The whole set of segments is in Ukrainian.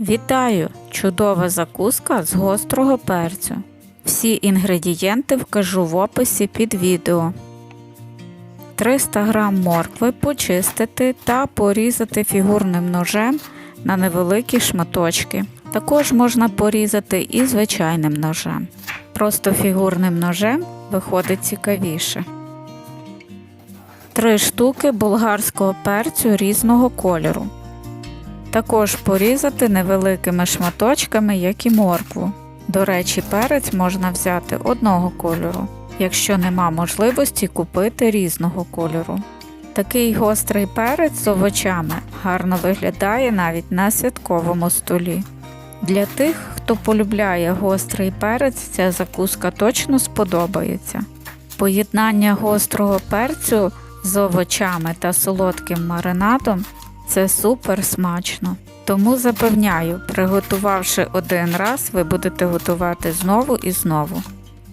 Вітаю! Чудова закуска з гострого перцю. Всі інгредієнти вкажу в описі під відео. 300 г моркви почистити та порізати фігурним ножем на невеликі шматочки. Також можна порізати і звичайним ножем. Просто фігурним ножем виходить цікавіше. 3 штуки болгарського перцю різного кольору. Також порізати невеликими шматочками, як і моркву. До речі, перець можна взяти одного кольору, якщо нема можливості купити різного кольору. Такий гострий перець з овочами гарно виглядає навіть на святковому столі. Для тих, хто полюбляє гострий перець, ця закуска точно сподобається. Поєднання гострого перцю з овочами та солодким маринадом це супер смачно. Тому запевняю, приготувавши один раз, ви будете готувати знову і знову.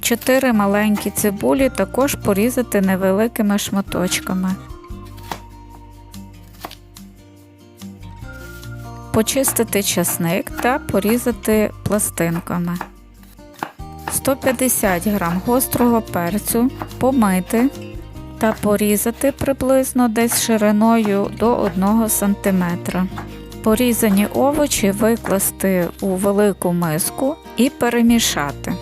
Чотири маленькі цибулі також порізати невеликими шматочками. Почистити часник та порізати пластинками. 150 г гострого перцю помити та порізати приблизно десь шириною до 1 см. Порізані овочі викласти у велику миску і перемішати.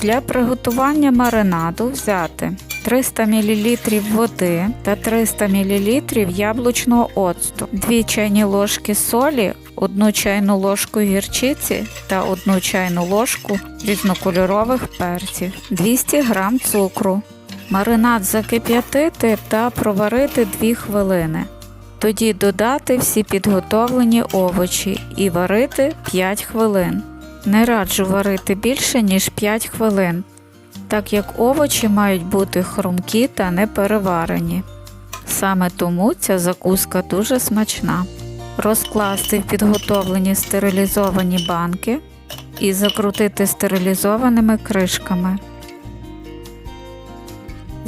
Для приготування маринаду взяти 300 мл води та 300 мл яблучного оцту, 2 чайні ложки солі, 1 чайну ложку гірчиці та 1 чайну ложку різнокольорових перців, 200 г цукру. Маринад закип'ятити та проварити 2 хвилини. Тоді додати всі підготовлені овочі і варити 5 хвилин. Не раджу варити більше, ніж 5 хвилин, так як овочі мають бути хрумкі та не переварені. Саме тому ця закуска дуже смачна. Розкласти в підготовлені стерилізовані банки і закрутити стерилізованими кришками.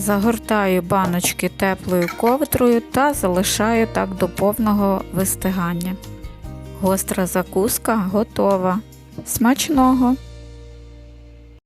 Загортаю баночки теплою ковдрою та залишаю так до повного вистигання. Гостра закуска готова. Смачного!